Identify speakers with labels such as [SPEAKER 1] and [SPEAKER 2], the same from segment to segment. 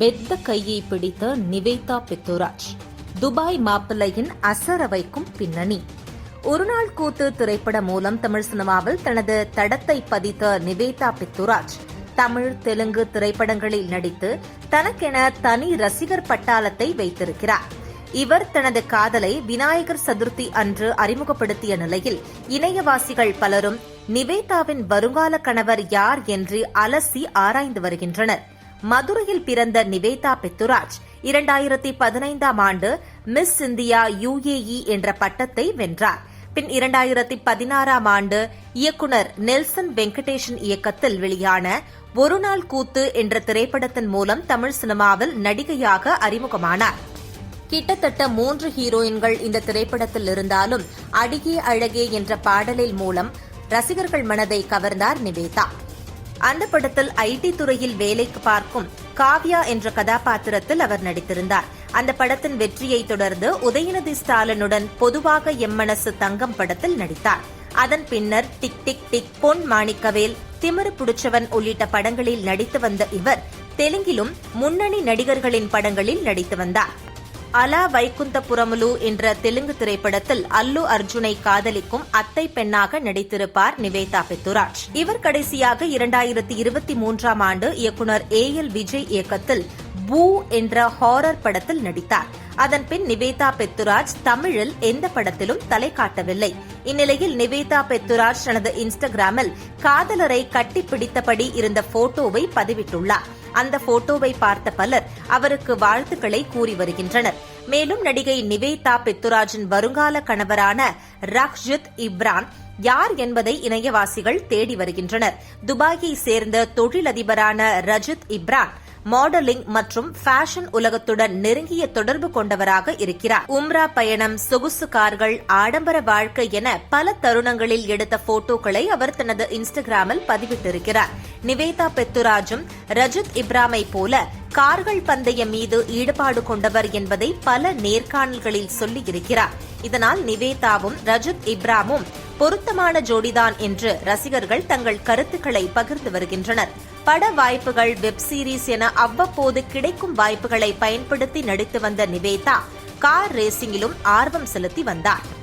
[SPEAKER 1] பெத்த கையை பிடித்த நிவேதா பித்துராஜ் துபாய் மாப்பிள்ளையின் அசர வைக்கும் பின்னணி. ஒருநாள் கூத்து திரைப்படம் மூலம் தமிழ் சினிமாவில் தனது தடத்தை பதித்த நிவேதா பித்துராஜ் தமிழ் தெலுங்கு திரைப்படங்களில் நடித்து தனக்கென தனி ரசிகர் பட்டாளத்தை வைத்திருக்கிறார். இவர் தனது காதலை விநாயகர் சதுர்த்தி அன்று அறிமுகப்படுத்திய நிலையில் இணையவாசிகள் பலரும் நிவேதாவின் வருங்கால கணவர் யார் என்று அலசி ஆராய்ந்து வருகின்றனர். மதுரையில் பிறந்த நிவேதா பெத்துராஜ் இரண்டாயிரத்தி பதினைந்தாம் ஆண்டு மிஸ் இந்தியா யுஏஇ என்ற பட்டத்தை வென்றார். பின் இரண்டாயிரத்தி பதினாறாம் ஆண்டு இயக்குனர் நெல்சன் வெங்கடேஷன் இயக்கத்தில் வெளியான ஒருநாள் கூத்து என்ற திரைப்படத்தின் மூலம் தமிழ் சினிமாவில் நடிகையாக அறிமுகமானார். கிட்டத்தட்ட மூன்று ஹீரோயின்கள் இந்த திரைப்படத்தில் இருந்தாலும் அடிகே அழகே என்ற பாடலில் மூலம் ரசிகர்கள் மனதை கவர்ந்தார் நிவேதா. அந்த படத்தில் ஐடி துறையில் வேலைக்கு பார்க்கும் காவ்யா என்ற கதாபாத்திரத்தில் அவர் நடித்திருந்தார். அந்த படத்தின் வெற்றியை தொடர்ந்து உதயநிதி ஸ்டாலினுடன் பொதுவாக எம்மனசு தங்கம் படத்தில் நடித்தார். அதன் பின்னர் tick tick tick Pon Manickavel திமிரு புடிச்சவன் உள்ளிட்ட படங்களில் நடித்து வந்த இவர் தெலுங்கிலும் முன்னணி நடிகர்களின் படங்களில் நடித்து வந்தார். அலா வைகுந்தபுரமுலு என்ற தெலுங்கு திரைப்படத்தில் அல்லு அர்ஜுனை காதலிக்கும் அத்தை பெண்ணாக நடித்திருப்பார் நிவேதா பெத்துராஜ். இவர் கடைசியாக இரண்டாயிரத்தி இருபத்தி மூன்றாம் ஆண்டு இயக்குநர் ஏ எல் விஜய் இயக்கத்தில் பூ என்ற ஹாரர் படத்தில் நடித்தார். அதன் பின் நிவேதா பெத்துராஜ் தமிழில் எந்த படத்திலும் தலை காட்டவில்லை. இந்நிலையில் நிவேதா பெத்துராஜ் தனது இன்ஸ்டாகிராமில் காதலரை கட்டிப்பிடித்தபடி இருந்த போட்டோவை பதிவிட்டுள்ளார். அந்த போட்டோவை பார்த்த பலர் அவருக்கு வாழ்த்துக்களை கூறி வருகின்றனர். மேலும் நடிகை நிவேதா பெத்துராஜின் வருங்கால கணவரான ரக்ஜித் இப்ரான் யார் என்பதை இணையவாசிகள் தேடி வருகின்றனர். துபாயை சேர்ந்த தொழிலதிபரான ரஜித் இப்ரான் மாடலிங் மற்றும் ஃபேஷன் உலகத்துடன் நெருங்கிய தொடர்பு கொண்டவராக இருக்கிறார். உம்ரா பயணம் சொகுசு கார்கள் ஆடம்பர வாழ்க்கை என பல தருணங்களில் எடுத்த போட்டோக்களை அவர் தனது இன்ஸ்டாகிராமில் பதிவிட்டிருக்கிறார். நிவேதா பெத்துராஜும் ரஜித் இப்ராமை போல கார்கள் பந்தயம் மீது ஈடுபாடு கொண்டவர் என்பதை பல நேர்காணல்களில் சொல்லியிருக்கிறார். இதனால் நிவேதாவும் ரஜித் இப்ராமும் பொருத்தமான ஜோடிதான் என்று ரசிகர்கள் தங்கள் கருத்துக்களை பகிர்ந்து வருகின்றனர். பட வாய்ப்புகள் வெப் சீரிஸ் என அவ்வப்போது கிடைக்கும் வாய்ப்புகளை பயன்படுத்தி நடித்து வந்த நிவேதா கார் ரேசிங்கிலும் ஆர்வம் செலுத்தி வந்தார்.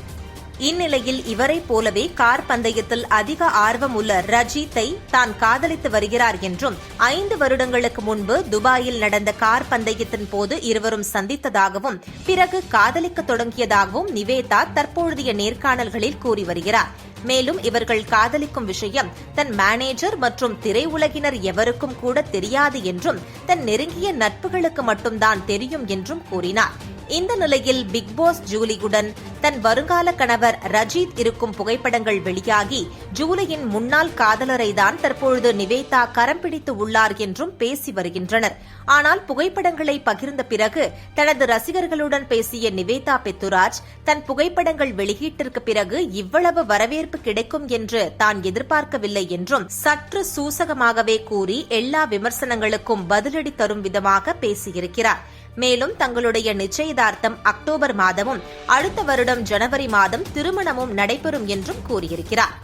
[SPEAKER 1] இந்நிலையில் இவரை போலவே கார் பந்தயத்தில் அதிக ஆர்வம் உள்ள ரஜித்தை தான் காதலித்து வருகிறார் என்றும் ஐந்து வருடங்களுக்கு முன்பு துபாயில் நடந்த கார் பந்தயத்தின் போது இருவரும் சந்தித்ததாகவும் பிறகு காதலிக்க தொடங்கியதாகவும் நிவேதா தற்பொழுதைய நேர்காணல்களில் கூறி வருகிறார். மேலும் இவர்கள் காதலிக்கும் விஷயம் தன் மேனேஜர் மற்றும் திரையுலகினர் எவருக்கும் கூட தெரியாது என்றும் தன் நெருங்கிய நட்புகளுக்கு மட்டும்தான் தெரியும் என்றும் கூறினார். இந்த நிலையில் பிக் பாஸ் ஜூலியுடன் தன் வருங்கால கணவர் ரஜித் இருக்கும் புகைப்படங்கள் வெளியாகி ஜூலியின் முன்னாள் காதலரை தான் தற்பொழுது நிவேதா கரம் பிடித்து உள்ளார் என்றும் பேசி வருகின்றனர். ஆனால் புகைப்படங்களை பகிர்ந்த பிறகு தனது ரசிகர்களுடன் பேசிய நிவேதா பெத்துராஜ் தன் புகைப்படங்கள் வெளியீட்டிற்கு பிறகு இவ்வளவு வரவேற்பு கிடைக்கும் என்று தான் எதிர்பார்க்கவில்லை என்றும் சற்று சூசகமாகவே கூறி எல்லா விமர்சனங்களுக்கும் பதிலடி தரும் விதமாக பேசியிருக்கிறார். மேலும் தங்களுடைய நிச்சயதார்த்தம் அக்டோபர் மாதமும் அடுத்த வருடம் ஜனவரி மாதம் திருமணமும் நடைபெறும் என்றும் கூறியிருக்கிறார்.